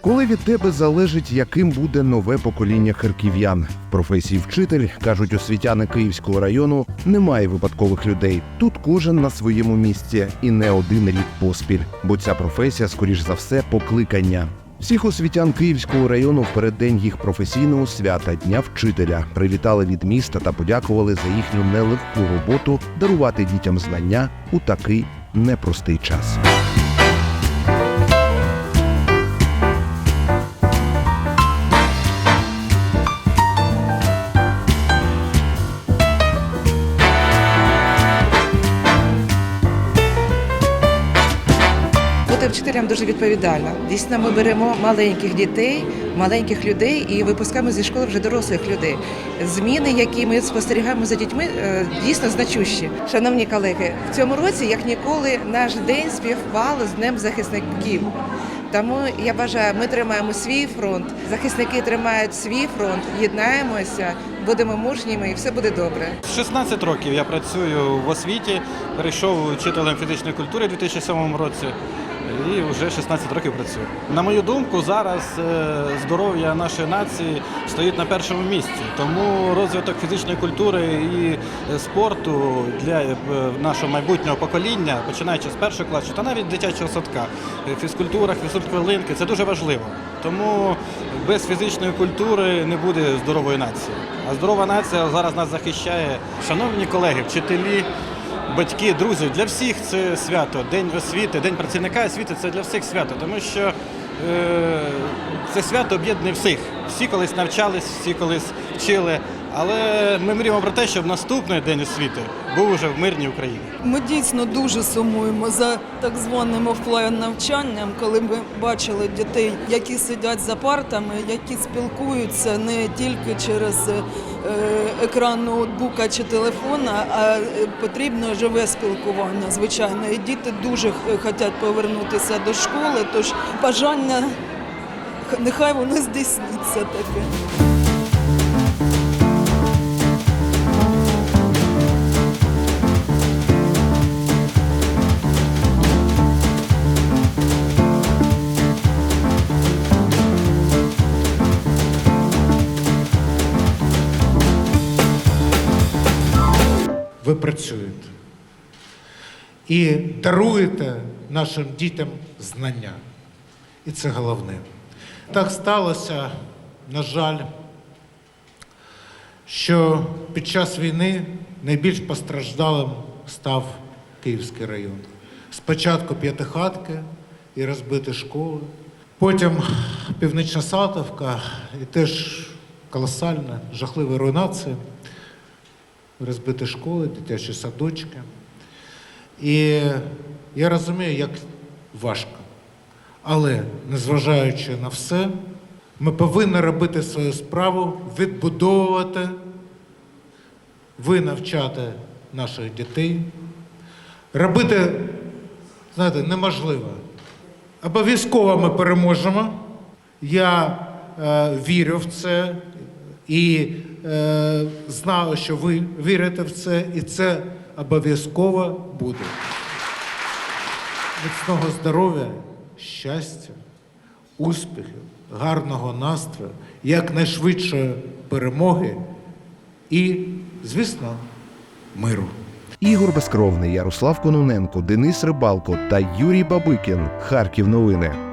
Коли від тебе залежить, яким буде нове покоління харків'ян. В професії вчитель кажуть освітяни Київського району, немає випадкових людей. Тут кожен на своєму місці і не один рік поспіль, бо ця професія, скоріш за все, покликання. Всіх освітян Київського району в переддень їх професійного свята Дня вчителя привітали від міста та подякували за їхню нелегку роботу дарувати дітям знання у такий непростий час. Вчителям дуже відповідально. Дійсно, ми беремо маленьких дітей, маленьких людей і випускаємо зі школи вже дорослих людей. Зміни, які ми спостерігаємо за дітьми, е, дійсно значущі. Шановні колеги, в цьому році, як ніколи, наш день співпало з Днем захисників. Тому я бажаю, ми тримаємо свій фронт, захисники тримають свій фронт, єднаємося, будемо мужніми і все буде добре. 16 років я працюю в освіті, перейшов вчителем фізичної культури у 2007 році і вже 16 років працюю. На мою думку, зараз е, здоров'я нашої нації стоїть на першому місці. Тому розвиток фізичної культури і е, спорту для е, нашого майбутнього покоління, починаючи з першого класу та навіть дитячого садка, фізкультура, фізкультхвилинки це дуже важливо. Тому без фізичної культури не буде здорової нації. А здорова нація зараз нас захищає. Шановні колеги, вчителі, батьки, друзі, для всіх це свято. День освіти, день працівника освіти це для всіх свято, тому що е, це свято об'єднує всіх. Всі колись навчались, всі колись вчили. Але ми мріємо про те, щоб наступний день освіти був уже в мирній Україні. Ми дійсно дуже сумуємо за так званим офлайн навчанням, коли ми бачили дітей, які сидять за партами, які спілкуються не тільки через е, екран ноутбука чи телефона, а е, потрібно живе спілкування, звичайно. І діти дуже хочуть повернутися до школи, тож бажання нехай воно здійсниться таке. Ви працюєте і даруєте нашим дітям знання. І це головне. Так сталося, на жаль, що під час війни найбільш постраждалим став Київський район. Спочатку п'ятихатки і розбиті школи, потім Північна Сатовка і теж колосальна, жахлива руйнація розбиті школи, дитячі садочки. І я розумію, як важко. Але незважаючи на все, ми повинні робити свою справу, відбудовувати, ви навчати наших дітей, робити, знаєте, неможливо. Обов'язково ми переможемо. Я е, вірю в це і е, знаю, що ви вірите в це, і це обов'язково буде. Міцного здоров'я, щастя, успіхів, гарного настрою, якнайшвидшої перемоги і, звісно, миру. Ігор Безкровний, Ярослав Кононенко, Денис Рибалко та Юрій Бабикін. Харків новини.